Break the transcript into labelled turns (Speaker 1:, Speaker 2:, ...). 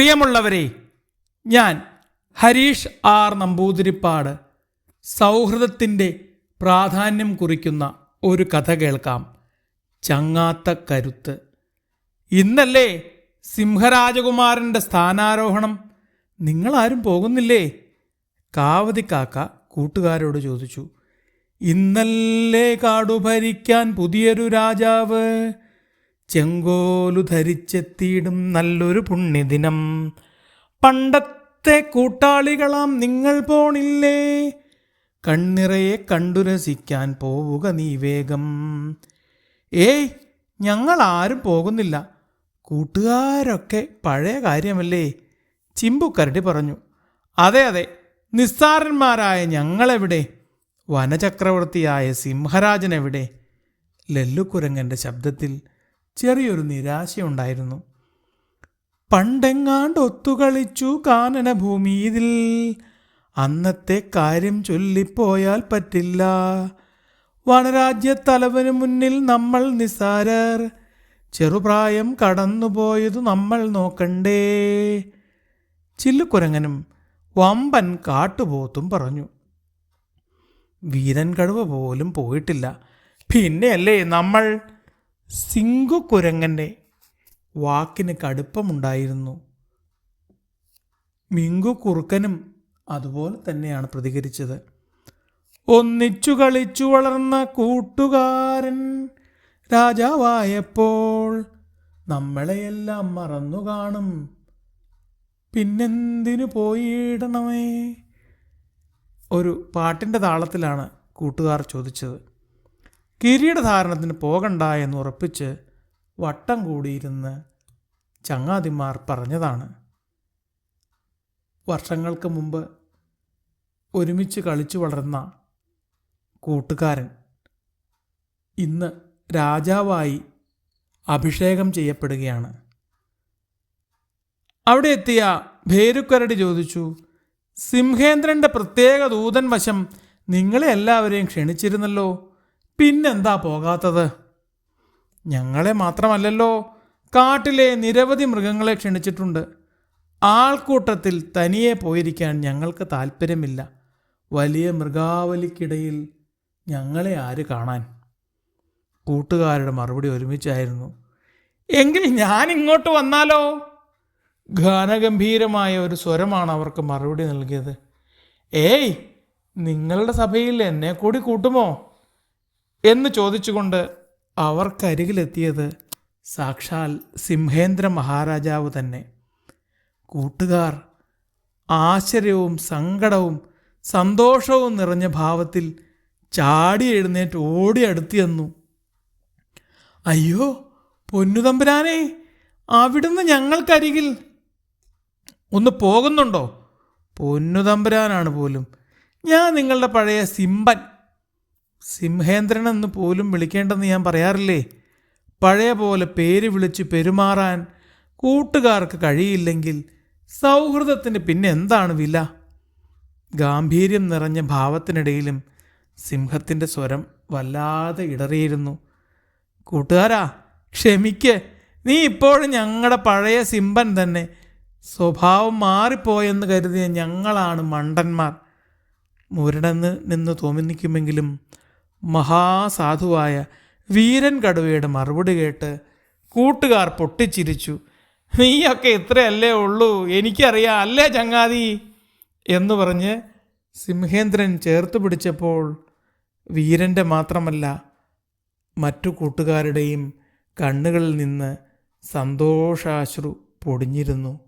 Speaker 1: പ്രിയമുള്ളവരെ ഞാൻ ഹരീഷ് ആർ നമ്പൂതിരിപ്പാട് സൗഹൃദത്തിന്റെ പ്രാധാന്യം കുറിക്കുന്ന ഒരു കഥ കേൾക്കാം. ചങ്ങാത്ത കരുത്ത്. ഇന്നല്ലേ സിംഹരാജകുമാരന്റെ സ്ഥാനാരോഹണം? നിങ്ങളാരും പോകുന്നില്ലേ? കാവതി കാക്ക കൂട്ടുകാരോട് ചോദിച്ചു. ഇന്നല്ലേ കാടുഭരിക്കാൻ പുതിയൊരു രാജാവ്? ചെങ്കോലു ധരിച്ചെത്തിയിടും നല്ലൊരു പുണ്യദിനം. പണ്ടത്തെ കൂട്ടാളികളാം നിങ്ങൾ പോണില്ലേ? കണ്ണിറയെ കണ്ടുരസിക്കാൻ പോവുക നീ വേഗം. ഏയ് ഞങ്ങൾ ആരും പോകുന്നില്ല. കൂട്ടുകാരൊക്കെ പഴയ കാര്യമല്ലേ? ചിമ്പുക്കരടി പറഞ്ഞു. അതെ അതെ നിസ്സാരന്മാരായ ഞങ്ങളെവിടെ? വനചക്രവർത്തിയായ സിംഹരാജനെവിടെ? ലല്ലുക്കുരങ്ങന്റെ ശബ്ദത്തിൽ ചെറിയൊരു നിരാശയുണ്ടായിരുന്നു. പണ്ടെങ്ങാണ്ട് ഒത്തുകളിച്ചു കാനന ഭൂമിയിൽ അന്നത്തെ കാര്യം ചൊല്ലിപ്പോയാൽ പറ്റില്ല. വനരാജ്യത്തലവന് മുന്നിൽ നമ്മൾ നിസാരർ. ചെറുപ്രായം കടന്നുപോയതു നമ്മൾ നോക്കണ്ടേ. ചില്ലുക്കുരങ്ങനും വമ്പൻ കാട്ടുപോത്തും പറഞ്ഞു. വീരൻ കടുവ പോലും പോയിട്ടില്ല. പിന്നെയല്ലേ നമ്മൾ സിംഗുക്കുരങ്ങന്റെ വാക്കിന് കടുപ്പമുണ്ടായിരുന്നു. മിങ്കു കുറുക്കനും അതുപോലെ തന്നെയാണ് പ്രതികരിച്ചത്. ഒന്നിച്ചു കളിച്ചു വളർന്ന കൂട്ടുകാരൻ രാജാവായപ്പോൾ നമ്മളെയെല്ലാം മറന്നു കാണും പിന്നെന്തിനു പോയിടണമേ? ഒരു പാട്ടിന്റെ താളത്തിലാണ് കൂട്ടുകാർ ചോദിച്ചത്. കിരീടധാരണത്തിന് പോകണ്ട എന്ന് ഉറപ്പിച്ച് വട്ടം കൂടിയിരുന്ന് ചങ്ങാതിമാർ പറഞ്ഞതാണ്. വർഷങ്ങൾക്ക് മുമ്പ് ഒരുമിച്ച് കളിച്ചു വളർന്ന കൂട്ടുകാരൻ ഇന്ന് രാജാവായി അഭിഷേകം ചെയ്യപ്പെടുകയാണ്. അവിടെ എത്തിയ ഭേരുക്കരടി ചോദിച്ചു സിംഹേന്ദ്രന്റെ പ്രത്യേക ദൂതൻ വശം നിങ്ങളെ എല്ലാവരെയും ക്ഷണിച്ചിരുന്നല്ലോ? പിന്നെന്താ പോകാത്തത്? ഞങ്ങളെ മാത്രമല്ലല്ലോ കാട്ടിലെ നിരവധി മൃഗങ്ങളെ ക്ഷണിച്ചിട്ടുണ്ട്. ആൾക്കൂട്ടത്തിൽ തനിയെ പോയിരിക്കാൻ ഞങ്ങൾക്ക് താല്പര്യമില്ല വലിയ മൃഗാവലിക്കിടയിൽ ഞങ്ങളെ ആര് കാണാൻ? കൂട്ടുകാരുടെ മറുപടി ഒരുമിച്ചായിരുന്നു. എങ്കിൽ ഞാൻ ഇങ്ങോട്ട് വന്നാലോ? ഗാനഗംഭീരമായ ഒരു സ്വരമാണ് അവർക്ക് മറുപടി നൽകിയത്. ഏയ് നിങ്ങളുടെ സഭയിൽ എന്നെ കൂടി കൂട്ടുമോ? എന്ന് ചോദിച്ചുകൊണ്ട് അവർക്കരികിലെത്തിയത് സാക്ഷാൽ സിംഹേന്ദ്ര മഹാരാജാവ് തന്നെ. കൂട്ടുകാർ ആശ്ചര്യവും സങ്കടവും സന്തോഷവും നിറഞ്ഞ ഭാവത്തിൽ ചാടി എഴുന്നേറ്റ് ഓടി അടുത്തു ചെന്നു. അയ്യോ പൊന്നുതമ്പുരാനെ അവിടുന്ന് ഞങ്ങൾക്കരികിൽ ഒന്ന് പോകുന്നുണ്ടോ? പൊന്നുതമ്പുരാനാണ് പോലും. ഞാൻ നിങ്ങളുടെ പഴയ സിംബൻ. സിംഹേന്ദ്രൻ എന്ന് പോലും വിളിക്കേണ്ടെന്ന് ഞാൻ പറയാറില്ലേ? പഴയ പോലെ പേര് വിളിച്ച് പെരുമാറാൻ കൂട്ടുകാർക്ക് കഴിയില്ലെങ്കിൽ സൗഹൃദത്തിന് പിന്നെ എന്താണ് വില? ഗാംഭീര്യം നിറഞ്ഞ ഭാവത്തിനിടയിലും സിംഹത്തിന്റെ സ്വരം വല്ലാതെ ഇടറിയിരുന്നു. കൂട്ടുകാരാ ക്ഷമിക്ക്. നീ ഇപ്പോഴും ഞങ്ങളുടെ പഴയ സിംബൻ തന്നെ. സ്വഭാവം മാറിപ്പോയെന്ന് കരുതിയ ഞങ്ങളാണ് മണ്ടന്മാർ. മുരടന്ന് നിന്ന് തോന്നിക്കുമെങ്കിലും മഹാസാധുവായ വീരൻ കടുവയുടെ മറുപടി കേട്ട് കൂട്ടുകാർ പൊട്ടിച്ചിരിച്ചു. നീയൊക്കെ ഇത്രയല്ലേ ഉള്ളൂ? എനിക്കറിയാം അല്ലേ ചങ്ങാതി? എന്ന് പറഞ്ഞ് സിംഹേന്ദ്രൻ ചേർത്ത് പിടിച്ചപ്പോൾ വീരന്റെ മാത്രമല്ല മറ്റു കൂട്ടുകാരുടെയും കണ്ണുകളിൽ നിന്ന് സന്തോഷാശ്രു പൊടിഞ്ഞിരുന്നു.